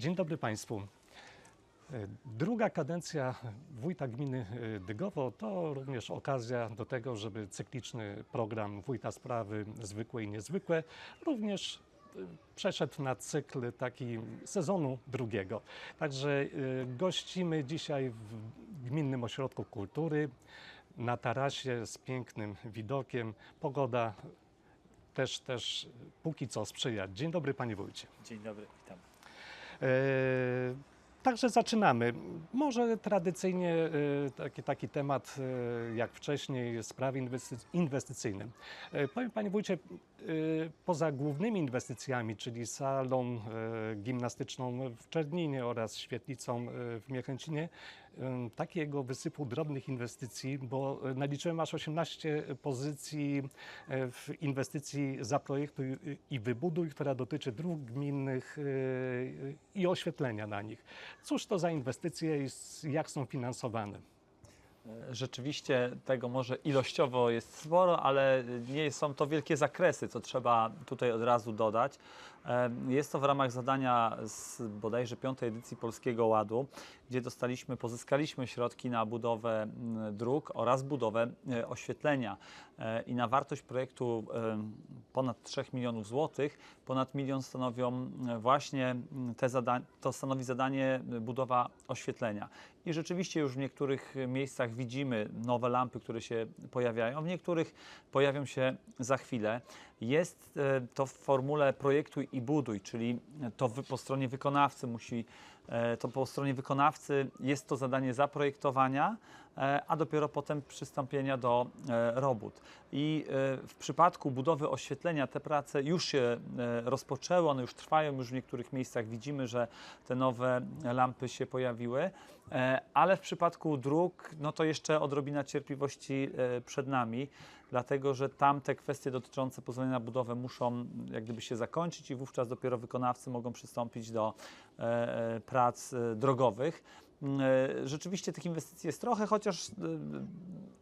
Dzień dobry Państwu. E, Druga kadencja wójta gminy e, Dygowo to również okazja do tego, żeby cykliczny program Wójta Sprawy Zwykłe i Niezwykłe również e, przeszedł na cykl taki sezonu drugiego. Także gościmy dzisiaj w Gminnym Ośrodku Kultury na tarasie z pięknym widokiem. Pogoda też, też póki co sprzyja. Dzień dobry Panie Wójcie. Dzień dobry, witam. E, Także zaczynamy. Może tradycyjnie e, taki, taki temat e, jak wcześniej, sprawy inwestyc- inwestycyjne. Powiem Panie Wójcie, poza głównymi inwestycjami, czyli salą gimnastyczną w Czerninie oraz świetlicą w Miechęcinie, takiego wysypu drobnych inwestycji, bo e, naliczyłem aż 18 pozycji e, w inwestycji zaprojektuj i wybuduj, która dotyczy dróg gminnych e, i oświetlenia na nich. Cóż to za inwestycje i jak są finansowane? E, Rzeczywiście tego może ilościowo jest sporo, ale nie są to wielkie zakresy, co trzeba tutaj od razu dodać. E, Jest to w ramach zadania z bodajże piątej edycji Polskiego Ładu, gdzie dostaliśmy, pozyskaliśmy środki na budowę mm, dróg oraz budowę e, oświetlenia. E, I na wartość projektu ponad 3 milionów złotych, ponad milion stanowią właśnie mm, te zada- to stanowi zadanie budowa oświetlenia. I rzeczywiście już w niektórych miejscach widzimy nowe lampy, które się pojawiają, w niektórych pojawią się za chwilę. Jest e, to w formule projektuj i buduj, czyli to po stronie wykonawcy musi, to po stronie wykonawcy jest to zadanie zaprojektowania, e, a dopiero potem przystąpienia do e, robót. I e, w przypadku budowy oświetlenia te prace już się e, rozpoczęły, one już trwają, już w niektórych miejscach widzimy, że te nowe lampy się pojawiły, e, ale w przypadku dróg, no to jeszcze odrobina cierpliwości e, przed nami, dlatego że tam te kwestie dotyczące pozwolenia na budowę muszą jak gdyby się zakończyć i wówczas dopiero wykonawcy mogą przystąpić do e, e, prac e, drogowych. Mm, e, Rzeczywiście tych inwestycji jest trochę, chociaż e,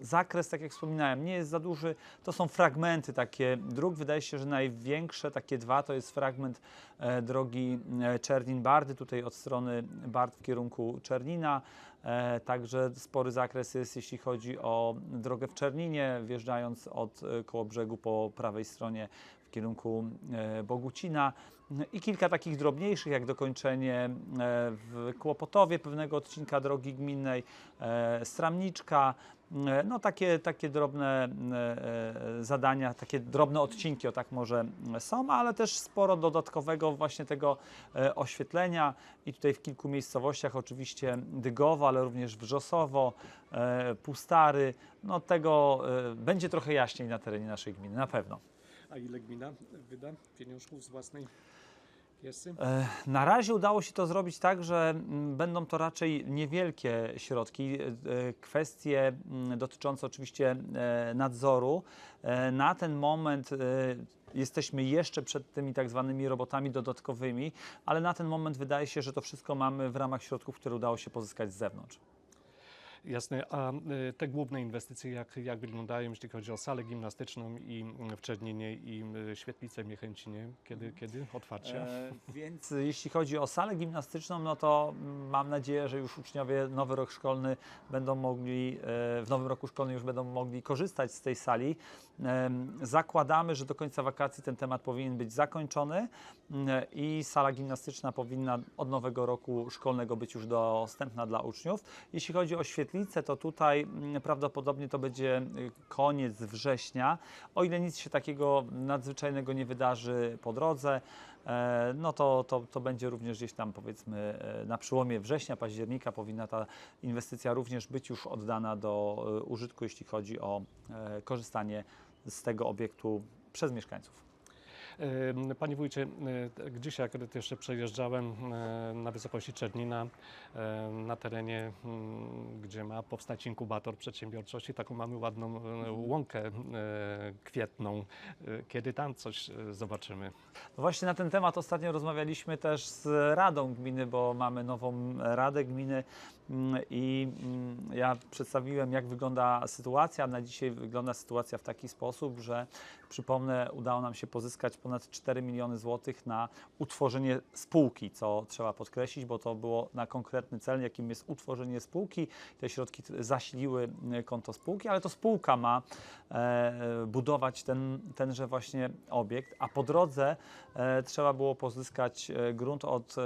zakres, tak jak wspominałem, nie jest za duży. To są fragmenty takie dróg. Wydaje się, że największe, takie dwa, to jest fragment e, drogi e, Czernin-Bardy, tutaj od strony Bard w kierunku Czernina. E, Także spory zakres jest, jeśli chodzi o drogę w Czerninie, wjeżdżając od e, koło brzegu po prawej stronie w kierunku e, Bogucina. I kilka takich drobniejszych, jak dokończenie e, w Kłopotowie pewnego odcinka drogi gminnej, e, Stramniczka, e, no takie, takie drobne zadania, takie drobne odcinki, o tak może są, ale też sporo dodatkowego właśnie tego oświetlenia. I tutaj w kilku miejscowościach oczywiście Dygowo, ale również Wrzosowo, Pustary, no tego będzie trochę jaśniej na terenie naszej gminy, na pewno. A ile gmina wyda pieniążków z własnej Na razie udało się to zrobić tak, że mm, będą to raczej niewielkie środki. E, e, Kwestie mm, dotyczące oczywiście e, nadzoru. E, Na ten moment e, jesteśmy jeszcze przed tymi tak zwanymi robotami dodatkowymi, ale na ten moment wydaje się, że to wszystko mamy w ramach środków, które udało się pozyskać z zewnątrz. Jasne, a y, te główne inwestycje jak, jak wyglądają, jeśli chodzi o salę gimnastyczną i y, w Czerninie i y, świetlicę w Miechęcinie? Kiedy, kiedy otwarcie? E, więc jeśli chodzi o salę gimnastyczną, no to mm, mam nadzieję, że już uczniowie nowy rok szkolny będą mogli, e, w nowym roku szkolnym już będą mogli korzystać z tej sali. Zakładamy, że do końca wakacji ten temat powinien być zakończony mm, i sala gimnastyczna powinna od nowego roku szkolnego być już dostępna dla uczniów. Jeśli chodzi o świetlicę, to tutaj mm, prawdopodobnie to będzie y, koniec września. O ile nic się takiego nadzwyczajnego nie wydarzy po drodze, e, no to, to, to będzie również gdzieś tam powiedzmy e, na przełomie września, października powinna ta inwestycja również być już oddana do e, użytku, jeśli chodzi o e, korzystanie z tego obiektu przez mieszkańców. Panie wójcie, y, gdzieś jak jeszcze przejeżdżałem y, na wysokości Czernina, y, na terenie, mm, gdzie ma powstać inkubator przedsiębiorczości, taką mamy ładną łąkę kwietną. Kiedy tam coś zobaczymy? No właśnie na ten temat ostatnio rozmawialiśmy też z Radą Gminy, bo mamy nową Radę Gminy i mm, ja przedstawiłem, jak wygląda sytuacja. Na dzisiaj wygląda sytuacja w taki sposób, że przypomnę, udało nam się pozyskać ponad ponad 4 miliony złotych na utworzenie spółki, co trzeba podkreślić, bo to było na konkretny cel, jakim jest utworzenie spółki. Te środki zasiliły e, konto spółki, ale to spółka ma e, budować ten, tenże właśnie obiekt, a po drodze e, trzeba było pozyskać e, grunt od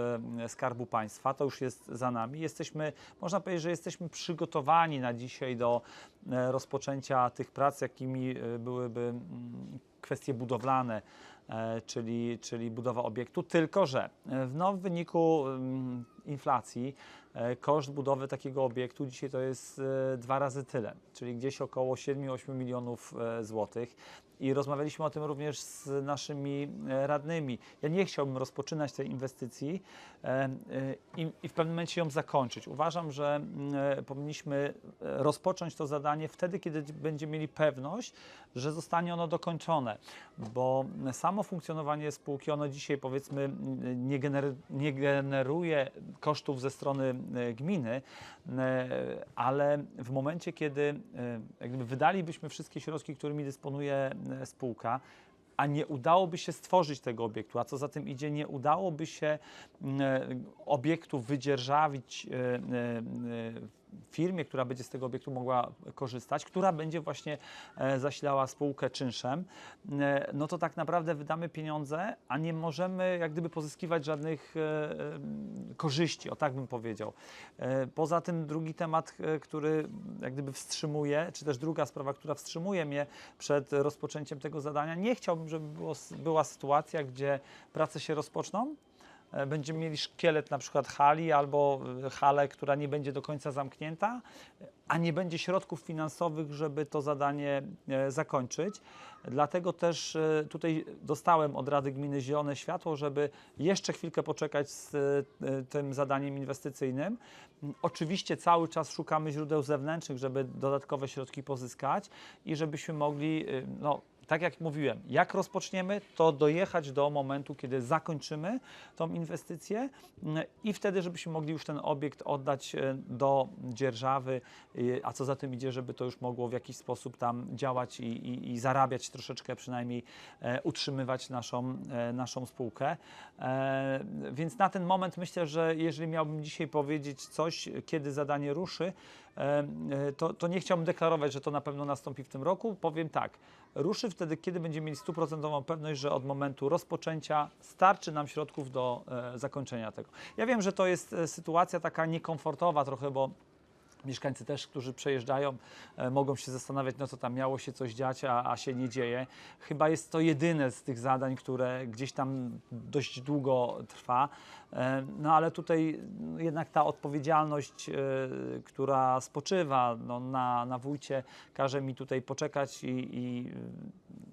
Skarbu Państwa. To już jest za nami. Jesteśmy, można powiedzieć, że jesteśmy przygotowani na dzisiaj do e, rozpoczęcia tych prac, jakimi e, byłyby mm, kwestie budowlane, e, czyli, czyli budowa obiektu, tylko że w, no, w wyniku mm, inflacji koszt budowy takiego obiektu dzisiaj to jest dwa razy tyle, czyli gdzieś około 7-8 milionów złotych. I rozmawialiśmy o tym również z naszymi e, radnymi. Ja nie chciałbym rozpoczynać tej inwestycji e, e, i, w pewnym momencie ją zakończyć. Uważam, że mm, powinniśmy rozpocząć to zadanie wtedy, kiedy będziemy mieli pewność, że zostanie ono dokończone, bo samo funkcjonowanie spółki, ono dzisiaj powiedzmy nie, gener, nie generuje kosztów ze strony e, gminy, e, ale w momencie, kiedy e, jak gdyby wydalibyśmy wszystkie środki, którymi dysponuje spółka, a nie udałoby się stworzyć tego obiektu, a co za tym idzie, nie udałoby się mm, obiektu wydzierżawić firmie, która będzie z tego obiektu mogła korzystać, która będzie właśnie e, zasilała spółkę czynszem, e, no to tak naprawdę wydamy pieniądze, a nie możemy jak gdyby pozyskiwać żadnych e, korzyści, o tak bym powiedział. Poza tym drugi temat, który jak gdyby wstrzymuje, czy też druga sprawa, która wstrzymuje mnie przed rozpoczęciem tego zadania, nie chciałbym, żeby było, była sytuacja, gdzie prace się rozpoczną, będziemy mieli szkielet na przykład hali albo e, halę, która nie będzie do końca zamknięta, a nie będzie środków finansowych, żeby to zadanie e, zakończyć. Dlatego też e, tutaj dostałem od Rady Gminy zielone światło, żeby jeszcze chwilkę poczekać z e, tym zadaniem inwestycyjnym. Oczywiście cały czas szukamy źródeł zewnętrznych, żeby dodatkowe środki pozyskać i żebyśmy mogli, e, no, tak jak mówiłem, jak rozpoczniemy, to dojechać do momentu, kiedy zakończymy tą inwestycję mm, i wtedy, żebyśmy mogli już ten obiekt oddać e, do dzierżawy, y, a co za tym idzie, żeby to już mogło w jakiś sposób tam działać i, i, i zarabiać troszeczkę, przynajmniej e, utrzymywać naszą, e, naszą spółkę. E, więc na ten moment myślę, że jeżeli miałbym dzisiaj powiedzieć coś, kiedy zadanie ruszy, e, e, to, to nie chciałbym deklarować, że to na pewno nastąpi w tym roku. Powiem tak, ruszy wtedy, kiedy będziemy mieli stuprocentową pewność, że od momentu rozpoczęcia starczy nam środków do e, zakończenia tego. Ja wiem, że to jest e, sytuacja taka niekomfortowa trochę, bo Mieszkańcy też, którzy przejeżdżają, e, mogą się zastanawiać, no co tam miało się coś dziać, a, a się nie dzieje. Chyba jest to jedyne z tych zadań, które gdzieś tam dość długo trwa. E, no ale tutaj no, jednak ta odpowiedzialność, e, która spoczywa no, na, na wójcie, każe mi tutaj poczekać i, i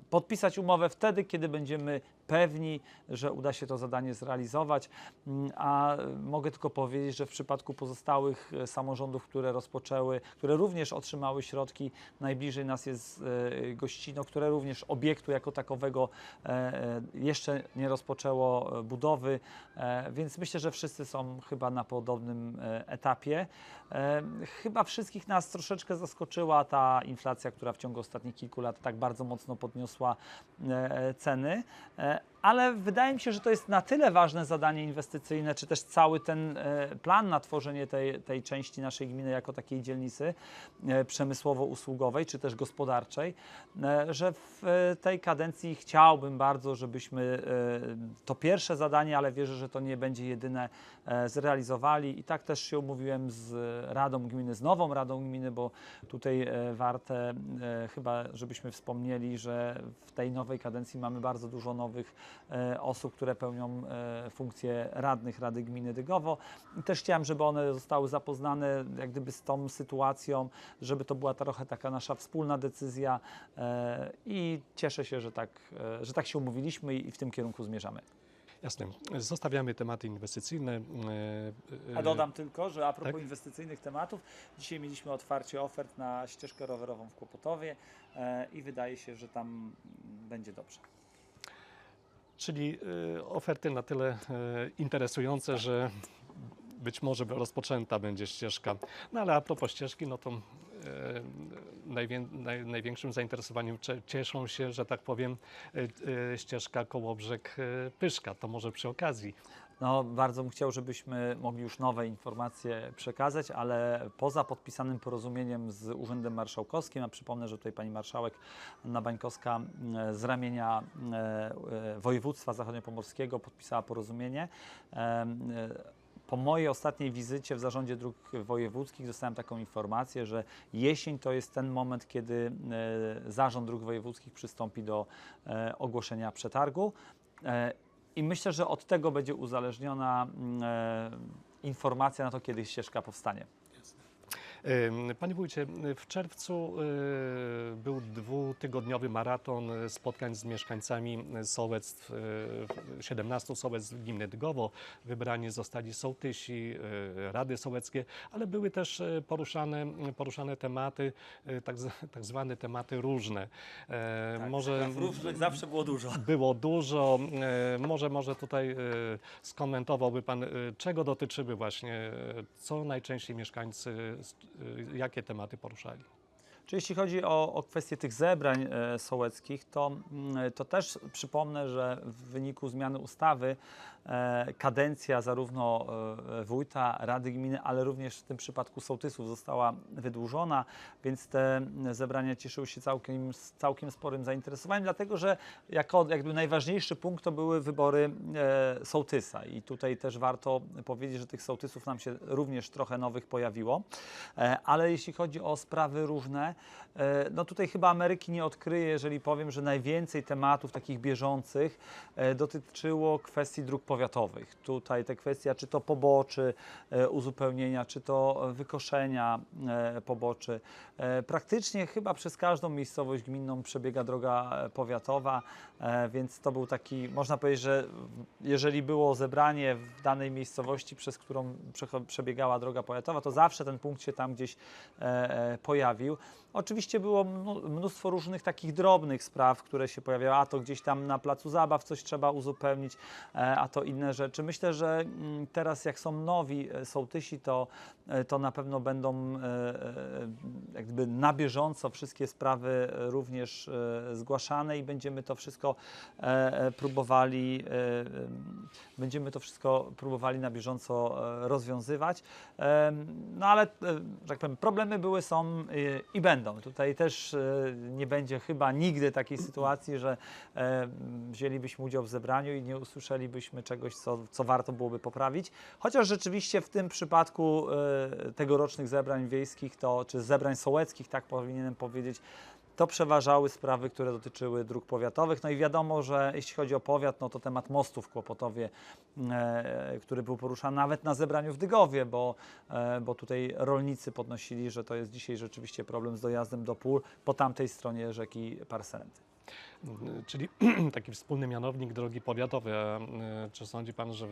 podpisać umowę wtedy, kiedy będziemy pewni, że uda się to zadanie zrealizować. Mm, A e, mogę tylko powiedzieć, że w przypadku pozostałych e, samorządów, które rozpoczęły, które również otrzymały środki, najbliżej nas jest e, Gościno, które również obiektu jako takowego jeszcze nie rozpoczęło budowy, więc myślę, że wszyscy są chyba na podobnym etapie. Chyba wszystkich nas troszeczkę zaskoczyła ta inflacja, która w ciągu ostatnich kilku lat tak bardzo mocno podniosła ceny. E, Ale wydaje mi się, że to jest na tyle ważne zadanie inwestycyjne, czy też cały ten e, plan na tworzenie tej, tej części naszej gminy jako takiej dzielnicy e, przemysłowo-usługowej, czy też gospodarczej, e, że w tej kadencji chciałbym bardzo, żebyśmy to pierwsze zadanie, ale wierzę, że to nie będzie jedyne, zrealizowali. I tak też się umówiłem z Radą Gminy, z nową Radą Gminy, bo tutaj warte chyba, żebyśmy wspomnieli, że w tej nowej kadencji mamy bardzo dużo nowych osób, które pełnią e, funkcje radnych Rady Gminy Dygowo. Też chciałem, żeby one zostały zapoznane jak gdyby z tą sytuacją, żeby to była trochę taka nasza wspólna decyzja e, i cieszę się, że tak, e, że tak się umówiliśmy i w tym kierunku zmierzamy. Jasne. Zostawiamy tematy inwestycyjne. e, e, A dodam tylko, że a propos tak? inwestycyjnych tematów, dzisiaj mieliśmy otwarcie ofert na ścieżkę rowerową w Kłopotowie e, i wydaje się, że tam będzie dobrze. Czyli e, oferty na tyle e, interesujące, że być może rozpoczęta będzie ścieżka. No ale a propos ścieżki, no to e, najwię, naj, największym zainteresowaniem cieszą się, że tak powiem, ścieżka Kołobrzeg Pyszka. To może przy okazji. No, bardzo bym chciał, żebyśmy mogli już nowe informacje przekazać, ale poza podpisanym porozumieniem z Urzędem Marszałkowskim, a przypomnę, że tutaj pani marszałek Anna Bańkowska e, z ramienia e, e, województwa zachodniopomorskiego podpisała porozumienie. Po mojej ostatniej wizycie w zarządzie dróg wojewódzkich dostałem taką informację, że jesień to jest ten moment, kiedy zarząd dróg wojewódzkich przystąpi do ogłoszenia przetargu. I myślę, że od tego będzie uzależniona mm, e, informacja na to, kiedy ścieżka powstanie. Panie wójcie, w czerwcu y, był dwutygodniowy maraton spotkań z mieszkańcami sołectw, y, 17 sołectw gminy Dgowo. Wybrani zostali sołtysi, y, rady sołeckie, ale były też poruszane, poruszane tematy, tak, tak zwane tematy różne. E, może zawsze było dużo. było dużo. E, Może, może tutaj e, skomentowałby Pan, e, czego dotyczyły właśnie, e, co najczęściej mieszkańcy, e, jakie tematy poruszali? Czy jeśli chodzi o, o kwestię tych zebrań e, sołeckich, to, mm, to też przypomnę, że w wyniku zmiany ustawy kadencja zarówno e, wójta, rady gminy, ale również w tym przypadku sołtysów została wydłużona, więc te zebrania cieszyły się całkiem, całkiem sporym zainteresowaniem, dlatego że jako jakby najważniejszy punkt to były wybory e, sołtysa i tutaj też warto powiedzieć, że tych sołtysów nam się również trochę nowych pojawiło, e, ale jeśli chodzi o sprawy różne, e, no tutaj chyba Ameryki nie odkryję, jeżeli powiem, że najwięcej tematów takich bieżących e, dotyczyło kwestii dróg. Tutaj te kwestia, czy to poboczy, e, uzupełnienia, czy to wykoszenia e, poboczy. E, Praktycznie chyba przez każdą miejscowość gminną przebiega droga powiatowa, więc to był taki, można powiedzieć, że jeżeli było zebranie w danej miejscowości, przez którą przebiegała droga powiatowa, to zawsze ten punkt się tam gdzieś pojawił. Oczywiście było mnóstwo różnych takich drobnych spraw, które się pojawiały, a to gdzieś tam na placu zabaw coś trzeba uzupełnić, e, a to inne rzeczy. Myślę, że mm, teraz jak są nowi e, sołtysi, to, e, to na pewno będą jak gdyby na bieżąco wszystkie sprawy również zgłaszane i będziemy to wszystko próbowali em, będziemy to wszystko próbowali na bieżąco rozwiązywać. No ale, że tak powiem, problemy były, są i będą. Tutaj też e, nie będzie chyba nigdy takiej sytuacji, że e, wzięlibyśmy udział w zebraniu i nie usłyszelibyśmy czegoś, co, co warto byłoby poprawić. Chociaż rzeczywiście w tym przypadku e, tegorocznych zebrań wiejskich, to, czy zebrań sołeckich, tak powinienem powiedzieć, to przeważały sprawy, które dotyczyły dróg powiatowych. No i wiadomo, że jeśli chodzi o powiat, no to temat mostu w Kłopotowie, e, który był poruszany nawet na zebraniu w Dygowie, bo, e, bo tutaj rolnicy podnosili, że to jest dzisiaj rzeczywiście problem z dojazdem do pól po tamtej stronie rzeki Parsenty. Y, Czyli taki wspólny mianownik drogi powiatowe. Y, Czy sądzi Pan, że y,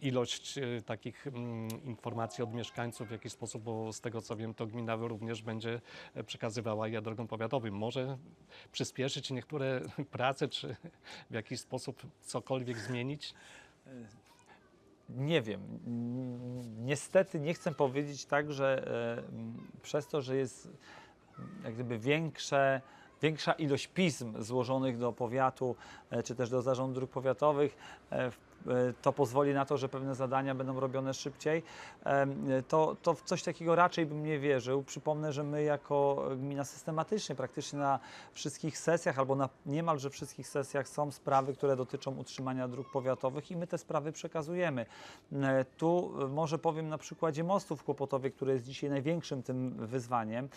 ilość y, takich mm, informacji od mieszkańców w jakiś sposób, bo z tego co wiem, to gmina również będzie e, przekazywała je drogą powiatową. Może przyspieszyć niektóre prace, czy w jakiś sposób cokolwiek zmienić? Nie wiem. Niestety nie chcę powiedzieć tak, że e, przez to, że jest jak gdyby większe, większa ilość pism złożonych do powiatu e, czy też do zarządu dróg powiatowych, e, e, to pozwoli na to, że pewne zadania będą robione szybciej. Em, To, to w coś takiego raczej bym nie wierzył. Przypomnę, że my jako gmina systematycznie, praktycznie na wszystkich sesjach albo na niemalże wszystkich sesjach są sprawy, które dotyczą utrzymania dróg powiatowych i my te sprawy przekazujemy. E, Tu e, może powiem na przykładzie mostu w Kłopotowie, który jest dzisiaj największym tym wyzwaniem.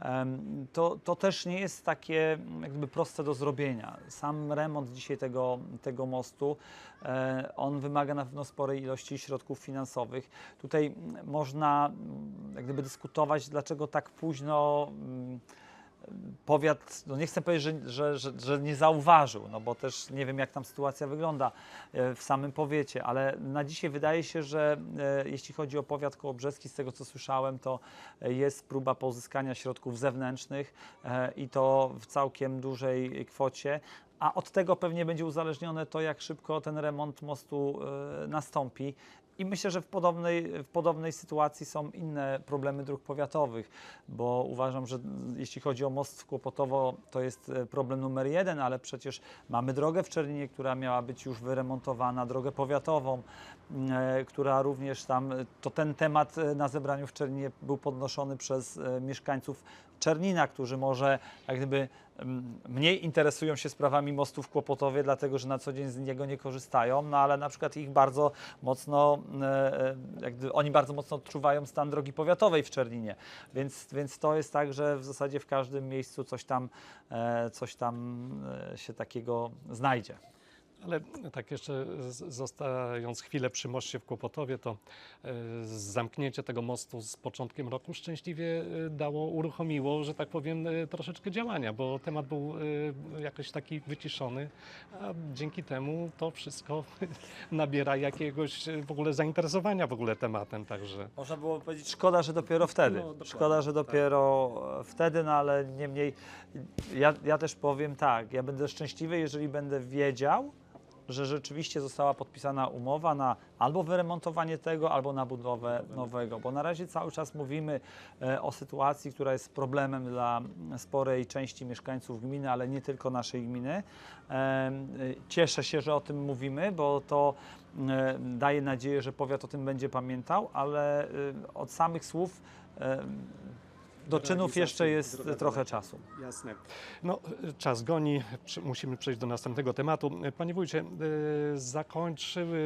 Em, To, to też nie jest takie jakby proste do zrobienia. Sam remont dzisiaj tego, tego mostu, e, on wymaga na pewno sporej ilości środków finansowych. Tutaj mm, można mm, jak gdyby dyskutować, dlaczego tak późno mm, powiat, no nie chcę powiedzieć, że, że, że, że nie zauważył, no bo też nie wiem jak tam sytuacja wygląda e, w samym powiecie, ale na dzisiaj wydaje się, że e, jeśli chodzi o powiat kołobrzeski, z tego co słyszałem, to e, jest próba pozyskania środków zewnętrznych i to w całkiem dużej kwocie. A od tego pewnie będzie uzależnione to, jak szybko ten remont mostu e, nastąpi. I myślę, że w podobnej, w podobnej sytuacji są inne problemy dróg powiatowych, bo uważam, że jeśli chodzi o most w Kłopotowo, to jest e, problem numer jeden, ale przecież mamy drogę w Czerninie, która miała być już wyremontowana, drogę powiatową, e, która również tam, e, to ten temat na zebraniu w Czerninie był podnoszony przez mieszkańców Czernina, którzy może jak gdyby mniej interesują się sprawami mostu w Kłopotowie, dlatego że na co dzień z niego nie korzystają, no ale na przykład ich bardzo mocno, e, e, oni bardzo mocno odczuwają stan drogi powiatowej w Czerninie, więc, więc to jest tak, że w zasadzie w każdym miejscu coś tam, e, coś tam się takiego znajdzie. Ale tak jeszcze zostając chwilę przy moście w Kłopotowie, to e, zamknięcie tego mostu z początkiem roku szczęśliwie e, dało, uruchomiło, że tak powiem, e, troszeczkę działania, bo temat był jakoś taki wyciszony, a dzięki temu to wszystko nabiera jakiegoś w ogóle zainteresowania w ogóle tematem, także... Można było powiedzieć, szkoda, że dopiero wtedy. No, szkoda, że tak. dopiero e, wtedy, no ale niemniej ja, ja też powiem tak, ja będę szczęśliwy, jeżeli będę wiedział, że rzeczywiście została podpisana umowa na albo wyremontowanie tego, albo na budowę nowego, bo na razie cały czas mówimy e, o sytuacji, która jest problemem dla sporej części mieszkańców gminy, ale nie tylko naszej gminy. Em, e, Cieszę się, że o tym mówimy, bo to e, daje nadzieję, że powiat o tym będzie pamiętał, ale e, od samych słów e, do czynów jeszcze jest trochę czasu. Jasne. No, czas goni, musimy przejść do następnego tematu. Panie wójcie, y, zakończyły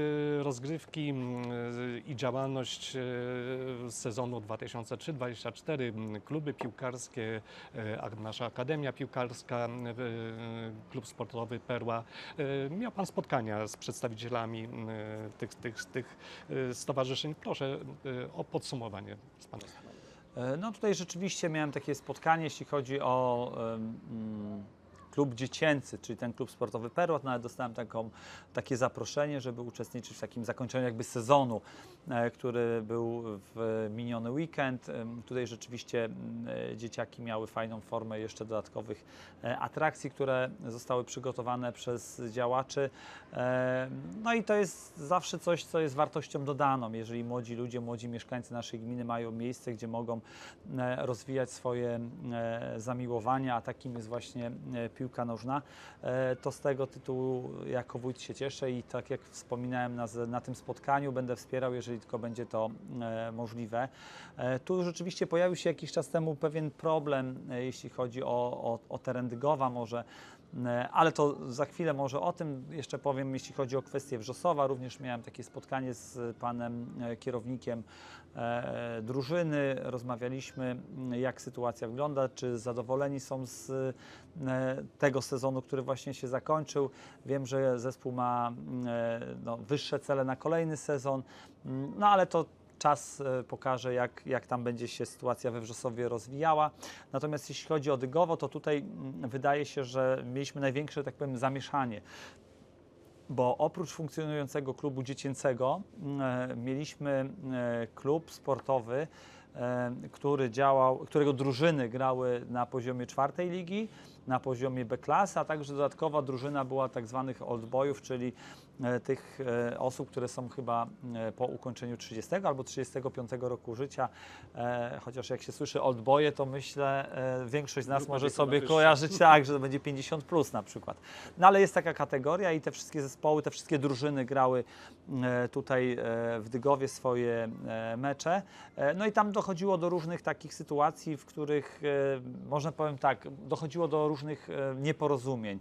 rozgrywki y, i działalność y, sezonu 2003-2024 mm, kluby piłkarskie, nasza Akademia Piłkarska, klub sportowy Perła. Miał Pan spotkania z przedstawicielami tych, tych, tych stowarzyszeń. Proszę o podsumowanie z Pana strony. E, No tutaj rzeczywiście miałem takie spotkanie, jeśli chodzi o mm, klub dziecięcy, czyli ten klub sportowy Perłat, nawet dostałem taką, takie zaproszenie, żeby uczestniczyć w takim zakończeniu jakby sezonu, który był w miniony weekend. Em, Tutaj rzeczywiście e, dzieciaki miały fajną formę jeszcze dodatkowych e, atrakcji, które zostały przygotowane przez działaczy. E, No i to jest zawsze coś, co jest wartością dodaną, jeżeli młodzi ludzie, młodzi mieszkańcy naszej gminy mają miejsce, gdzie mogą e, rozwijać swoje e, zamiłowania, a takim jest właśnie e, piłka nożna, e, to z tego tytułu jako wójt się cieszę i tak jak wspominałem na, na tym spotkaniu, będę wspierał, jeżeli tylko będzie to e, możliwe. E, Tu rzeczywiście pojawił się jakiś czas temu pewien problem, e, jeśli chodzi o, o, o teren Dygowa może, ale to za chwilę może o tym jeszcze powiem, jeśli chodzi o kwestię Wrzosowa. Również miałem takie spotkanie z panem e, kierownikiem e, drużyny. Rozmawialiśmy, jak sytuacja wygląda, czy zadowoleni są z e, tego sezonu, który właśnie się zakończył. Wiem, że zespół ma e, no, wyższe cele na kolejny sezon, no ale to czas e, pokaże, jak, jak tam będzie się sytuacja we Wrzosowie rozwijała. Natomiast jeśli chodzi o Dygowo, to tutaj mm, wydaje się, że mieliśmy największe, tak powiem, zamieszanie. Bo oprócz funkcjonującego klubu dziecięcego e, mieliśmy e, klub sportowy, który działał, którego drużyny grały na poziomie czwartej ligi, na poziomie B klasy, a także dodatkowa drużyna była tak zwanych old boyów, czyli tych e, osób, które są chyba e, po ukończeniu 30 albo 35 roku życia. E, Chociaż jak się słyszy old boye, to myślę, e, większość z nas Grupa może sobie kojarzyć tak, że to będzie 50 plus na przykład. No ale jest taka kategoria i te wszystkie zespoły, te wszystkie drużyny grały e, tutaj e, w Dygowie swoje e, mecze. E, No i tam dochodziło do różnych takich sytuacji, w których, e, można powiem tak, dochodziło do różnych e, nieporozumień.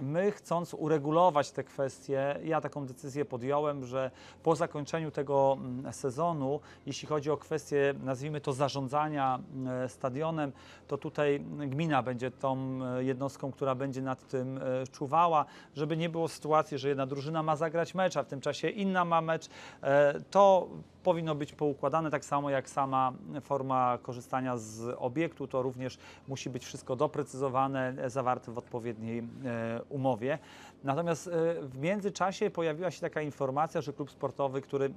My chcąc uregulować te kwestie, ja taką decyzję podjąłem, że po zakończeniu tego mm, sezonu, jeśli chodzi o kwestię, nazwijmy to zarządzania e, stadionem, to tutaj gmina będzie tą e, jednostką, która będzie nad tym e, czuwała, żeby nie było sytuacji, że jedna drużyna ma zagrać mecz, a w tym czasie inna ma mecz. E, To powinno być poukładane tak samo jak sama forma korzystania z obiektu, to również musi być wszystko doprecyzowane, e, zawarte w odpowiedniej e, umowie. Natomiast e, w międzyczasie pojawiła się taka informacja, że klub sportowy, który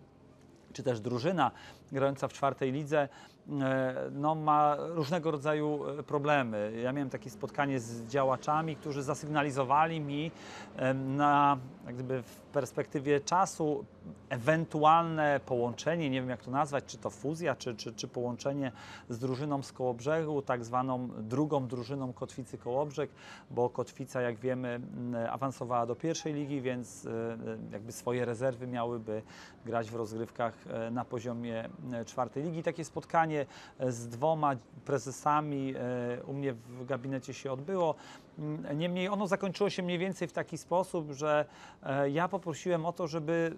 czy też drużyna grająca w czwartej lidze no, ma różnego rodzaju e, problemy. Ja miałem takie spotkanie z działaczami, którzy zasygnalizowali mi em, na gdyby w perspektywie czasu ewentualne połączenie, nie wiem jak to nazwać, czy to fuzja, czy, czy, czy połączenie z drużyną z Kołobrzegu, tak zwaną drugą drużyną Kotwicy Kołobrzeg, bo Kotwica, jak wiemy, awansowała do pierwszej ligi, więc e, e, jakby swoje rezerwy miałyby grać w rozgrywkach e, na poziomie e, czwartej ligi. Takie spotkanie e, z dwoma prezesami e, u mnie w gabinecie się odbyło. Mm, Niemniej ono zakończyło się mniej więcej w taki sposób, że e, ja poprosiłem o to, żeby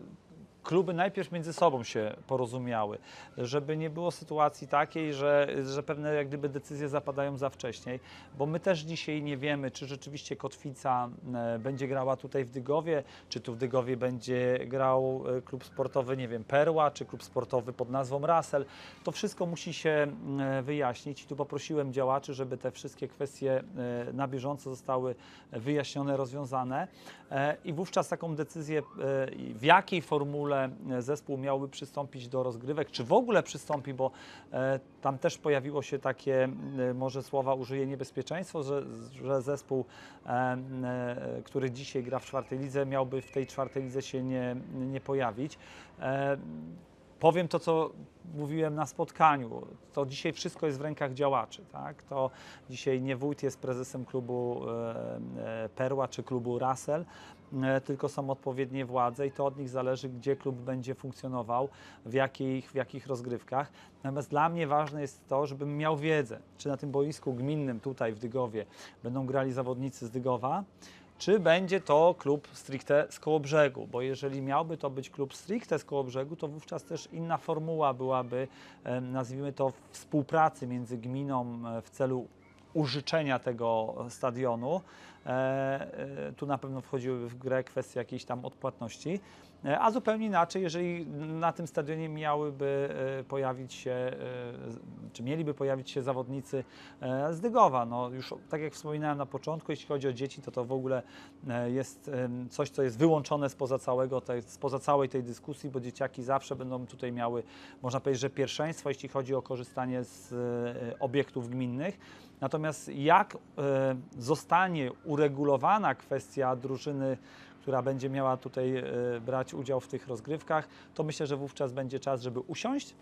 kluby najpierw między sobą się porozumiały, żeby nie było sytuacji takiej, że, że pewne jak gdyby decyzje zapadają za wcześniej, bo my też dzisiaj nie wiemy, czy rzeczywiście Kotwica e, będzie grała tutaj w Dygowie, czy tu w Dygowie będzie grał e, klub sportowy, nie wiem, Perła, czy klub sportowy pod nazwą Rasel. To wszystko musi się e, wyjaśnić i tu poprosiłem działaczy, żeby te wszystkie kwestie na bieżąco zostały wyjaśnione, rozwiązane i wówczas taką decyzję, e, w jakiej formule e, zespół miałby przystąpić do rozgrywek, czy w ogóle przystąpi, bo e, tam też pojawiło się takie, e, może słowa użyję, niebezpieczeństwo, że, że zespół, e, e, który dzisiaj gra w czwartej lidze, miałby w tej czwartej lidze się nie, nie pojawić. Powiem to, co mówiłem na spotkaniu. To dzisiaj wszystko jest w rękach działaczy. Tak? To dzisiaj nie wójt jest prezesem klubu e, e, Perła czy klubu Rasel, e, tylko są odpowiednie władze i to od nich zależy, gdzie klub będzie funkcjonował, w jakich, w jakich rozgrywkach. Natomiast dla mnie ważne jest to, żebym miał wiedzę, czy na tym boisku gminnym tutaj w Dygowie będą grali zawodnicy z Dygowa, czy będzie to klub stricte z Kołobrzegu, bo jeżeli miałby to być klub stricte z Kołobrzegu, to wówczas też inna formuła byłaby, nazwijmy to, współpracy między gminą e, w celu użyczenia tego stadionu. E, e, tu na pewno wchodziłyby w grę kwestie jakiejś tam odpłatności, a zupełnie inaczej, jeżeli na tym stadionie miałyby e, pojawić się, e, czy mieliby pojawić się zawodnicy e, z Dygowa. No już tak jak wspominałem na początku, jeśli chodzi o dzieci, to to w ogóle e, jest coś, co jest wyłączone spoza całego, spoza całej tej dyskusji, bo dzieciaki zawsze będą tutaj miały, można powiedzieć, że pierwszeństwo, jeśli chodzi o korzystanie z e, obiektów gminnych. Natomiast jak e, zostanie uregulowana kwestia drużyny, która będzie miała tutaj e, brać udział w tych rozgrywkach, to myślę, że wówczas będzie czas, żeby usiąść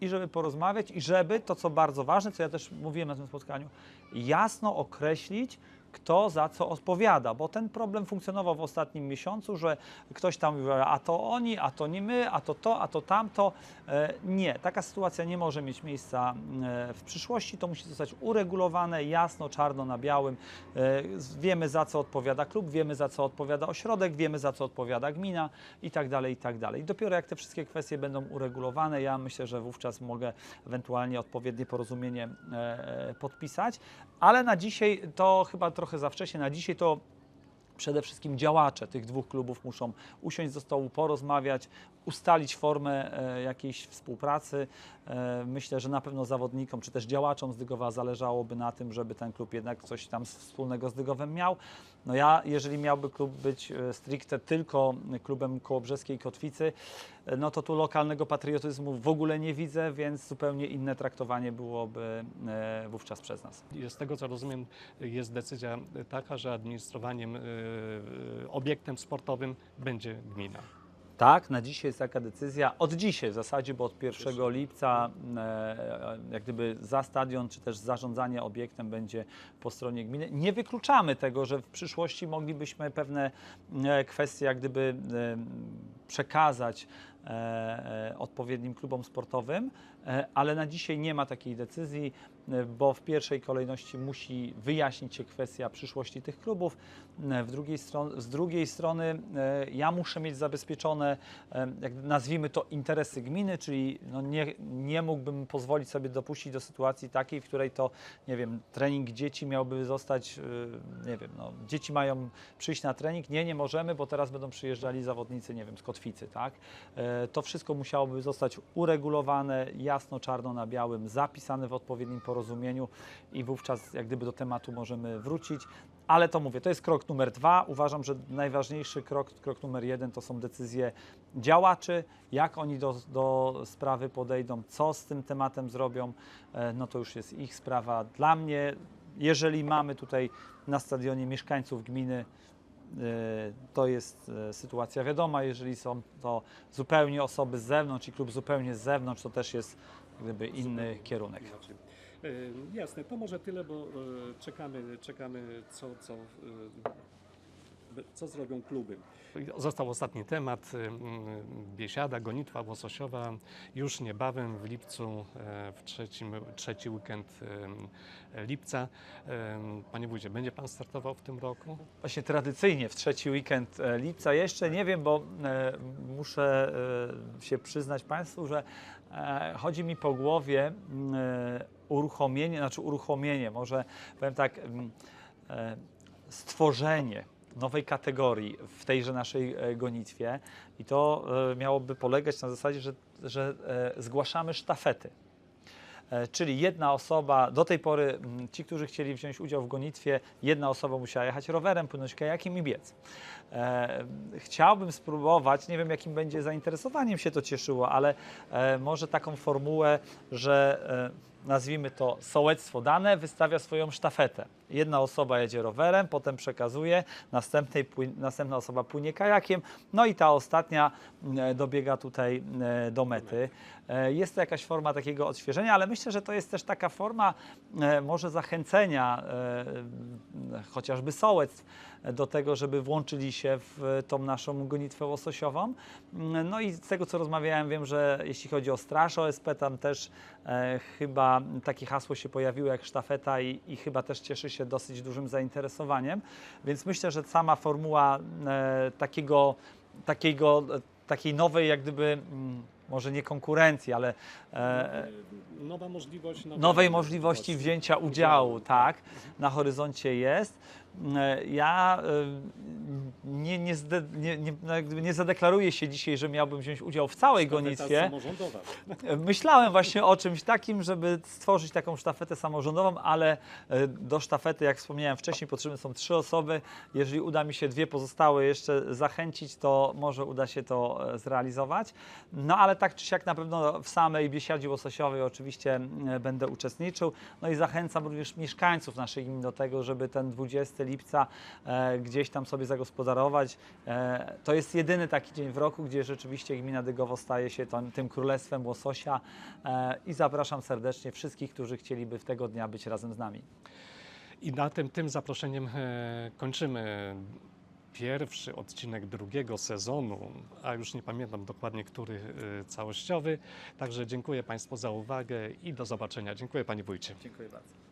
i żeby porozmawiać i żeby, to co bardzo ważne, co ja też mówiłem na tym spotkaniu, jasno określić, kto za co odpowiada, bo ten problem funkcjonował w ostatnim miesiącu, że ktoś tam mówił, a to oni, a to nie my, a to to, a to tamto. E, Nie, taka sytuacja nie może mieć miejsca e, w przyszłości, to musi zostać uregulowane jasno, czarno na białym. E, Wiemy za co odpowiada klub, wiemy za co odpowiada ośrodek, wiemy za co odpowiada gmina i tak dalej, i tak dalej. Dopiero jak te wszystkie kwestie będą uregulowane, ja myślę, że wówczas mogę ewentualnie odpowiednie porozumienie podpisać, ale na dzisiaj to chyba trochę za wcześnie, na dzisiaj to przede wszystkim działacze tych dwóch klubów muszą usiąść do stołu, porozmawiać, ustalić formę e, jakiejś współpracy. E, myślę, że na pewno zawodnikom czy też działaczom z Dygowa zależałoby na tym, żeby ten klub jednak coś tam wspólnego z Dygowem miał. No ja, jeżeli miałby klub być e, stricte tylko klubem Kołobrzeskiej Kotwicy, e, no to tu lokalnego patriotyzmu w ogóle nie widzę, więc zupełnie inne traktowanie byłoby wówczas przez nas. Z tego co rozumiem, jest decyzja taka, że administrowaniem obiektem sportowym będzie gmina. Tak, na dzisiaj jest taka decyzja. Od dzisiaj w zasadzie, bo od 1 lipca e, jak gdyby za stadion, czy też zarządzanie obiektem będzie po stronie gminy. Nie wykluczamy tego, że w przyszłości moglibyśmy pewne e, kwestie jak gdyby e, przekazać e, e, odpowiednim klubom sportowym, e, ale na dzisiaj nie ma takiej decyzji, e, bo w pierwszej kolejności musi wyjaśnić się kwestia przyszłości tych klubów. E, W drugiej stron- z drugiej strony e, ja muszę mieć zabezpieczone, e, jak nazwijmy to, interesy gminy, czyli no nie, nie mógłbym pozwolić sobie dopuścić do sytuacji takiej, w której to, nie wiem, trening dzieci miałby zostać, e, nie wiem, no, dzieci mają przyjść na trening, nie, nie możemy, bo teraz będą przyjeżdżali zawodnicy, nie wiem, z Kotwicy, tak? E, To wszystko musiałoby zostać uregulowane, jasno, czarno na białym, zapisane w odpowiednim porozumieniu i wówczas jak gdyby do tematu możemy wrócić. ale to mówię, to jest krok numer dwa. Uważam, że najważniejszy krok, krok numer jeden to są decyzje działaczy, jak oni do, do sprawy podejdą, co z tym tematem zrobią, e, no to już jest ich sprawa. Dla mnie, jeżeli mamy tutaj na stadionie mieszkańców gminy, to jest e, sytuacja wiadoma. Jeżeli są to zupełnie osoby z zewnątrz i klub zupełnie z zewnątrz, to też jest gdyby inny kierunek. Inaczej. E, Jasne, to może tyle, bo e, czekamy, czekamy co, co, e, co zrobią kluby. Został ostatni temat, m, biesiada, gonitwa łososiowa. Już niebawem w lipcu, e, w trzecim, trzeci weekend e, lipca. E, Panie wójcie, będzie Pan startował w tym roku? Właśnie tradycyjnie w trzeci weekend lipca. Jeszcze nie wiem, bo muszę się przyznać Państwu, że chodzi mi po głowie uruchomienie, znaczy uruchomienie, może powiem tak, stworzenie nowej kategorii w tejże naszej e, gonitwie i to e, miałoby polegać na zasadzie, że, że e, zgłaszamy sztafety. Czyli jedna osoba, do tej pory ci, którzy chcieli wziąć udział w gonitwie, jedna osoba musiała jechać rowerem, płynąć kajakiem i biec. Chciałbym spróbować, nie wiem jakim będzie zainteresowaniem się to cieszyło, ale może taką formułę, że nazwijmy to sołectwo dane, wystawia swoją sztafetę. Jedna osoba jedzie rowerem, potem przekazuje, następnej, następna osoba płynie kajakiem, no i ta ostatnia mm, dobiega tutaj e, do mety. E, Jest to jakaś forma takiego odświeżenia, ale myślę, że to jest też taka forma e, może zachęcenia e, chociażby sołectw do tego, żeby włączyli się w tą naszą gonitwę łososiową. Mm, No i z tego, co rozmawiałem, wiem, że jeśli chodzi o Straż OSP, tam też e, chyba takie hasło się pojawiło jak sztafeta i, i chyba też cieszy się dosyć dużym zainteresowaniem. Więc myślę, że sama formuła e, takiego, takiego, e, takiej nowej, jak gdyby, mm, może nie konkurencji, ale e, Nowa możliwość. nowe- nowej możliwości wzięcia udziału, tak, na horyzoncie jest. E, Ja e, nie, nie, zde, nie, nie, no nie zadeklaruję się dzisiaj, że miałbym wziąć udział w całej gonitwie. samorządowa. Myślałem właśnie o czymś takim, żeby stworzyć taką sztafetę samorządową, ale e, do sztafety, jak wspomniałem wcześniej, potrzebne są trzy osoby. Jeżeli uda mi się dwie pozostałe jeszcze zachęcić, to może uda się to e, zrealizować. No ale tak czy siak na pewno w samej biesiadzie łososiowej oczywiście e, będę uczestniczył. No i zachęcam również mieszkańców naszej gminy do tego, żeby ten 20 lipca e, gdzieś tam sobie zagospodarować. E, to jest jedyny taki dzień w roku, gdzie rzeczywiście gmina Dygowo staje się tym królestwem łososia e, i zapraszam serdecznie wszystkich, którzy chcieliby w tego dnia być razem z nami. I na tym, tym zaproszeniem e, kończymy pierwszy odcinek drugiego sezonu, a już nie pamiętam dokładnie, który e, całościowy. Także dziękuję Państwu za uwagę i do zobaczenia. Dziękuję Panie Wójcie. Dziękuję bardzo.